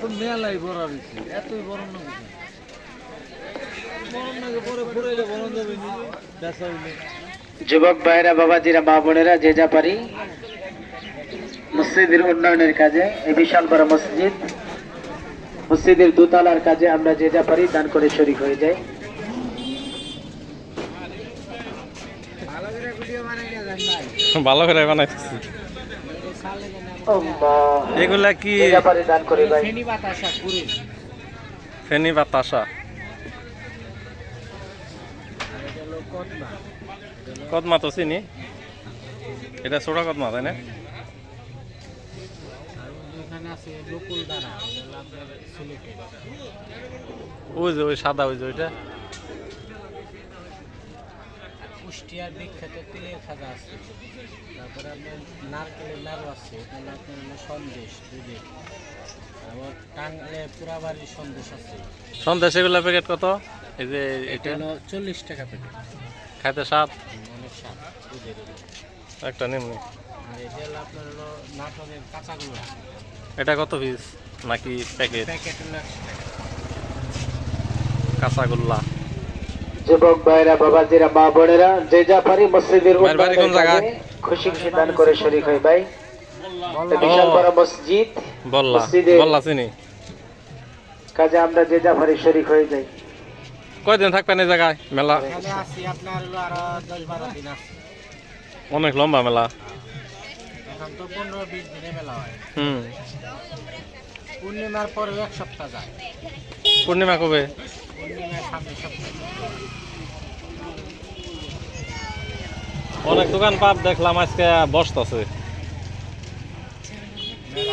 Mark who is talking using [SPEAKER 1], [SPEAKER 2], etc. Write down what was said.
[SPEAKER 1] তো মেলাই হয়েছে এতই গরম না
[SPEAKER 2] যুবক ভাইরা, বাবাজিরা, মা বোনেরা, যে যা পারি। মসজিদের উন্নয়নের কাজে, এই বিশাল বড় মসজিদ। মসজিদের দোতলার কাজে আমরা যে যা পারি দান করে শরিক হয়ে যাই।
[SPEAKER 3] ভালো করে বানাইতেছি এগুলা কি? ফেনি বাতাসা। কদমা তো চিনি। এটা ছোট কদমা, তাই না? ওই যে, ওই সাদা, ওই যে ওইটা।
[SPEAKER 1] কুষ্টিয়ার বিখ্যাত তেলের খাজা আছে। তারপরে আপনার নারকেলের নাড়ু আছে আপনার হলো সন্দেশ দুধের। আবার টাঙ্গালে পুরাবাড়ির সন্দেশ আছে।
[SPEAKER 3] সন্দেশ এগুলো প্যাকেট কত? এই যে
[SPEAKER 1] এটা?
[SPEAKER 3] এটা
[SPEAKER 1] হলো চল্লিশ টাকা প্যাকেট
[SPEAKER 3] খাইতে স্বাদ?
[SPEAKER 1] অনেক স্বাদ দুধের।
[SPEAKER 3] একটা নিম্নি
[SPEAKER 1] আর এটা হলো আপনার হলো নাটকের কাঁচাগুলো।
[SPEAKER 3] এটা কত পিস নাকি প্যাকেট
[SPEAKER 1] প্যাকেট হলো একশো টাকা।
[SPEAKER 3] কাঁচাগোল্লা।
[SPEAKER 2] যুবক ভাইরা বাবাজিরা মা বোনেরা যে যা পারি মসজিদের
[SPEAKER 3] ভাইয়ের কোন জায়গায়?
[SPEAKER 2] খুশি খুশি দান করে শরিক হই ভাই। বিশাল বড় মসজিদ।
[SPEAKER 3] বললা।
[SPEAKER 2] মসজিদে-
[SPEAKER 3] বললা চিনি।
[SPEAKER 2] কাজে আমরা যে যা পারি শরিক হয়ে যাই।
[SPEAKER 3] কয়দিন থাকবেন এই জায়গায়? মেলা? অনেক লম্বা মেলা
[SPEAKER 1] হয়।
[SPEAKER 3] হুম।
[SPEAKER 1] পূর্ণিমার পরেও এক সপ্তাহ যায়।
[SPEAKER 3] পূর্ণিমা কবে? অনেক দোকান পাট দেখলাম আজকে বসতেছে।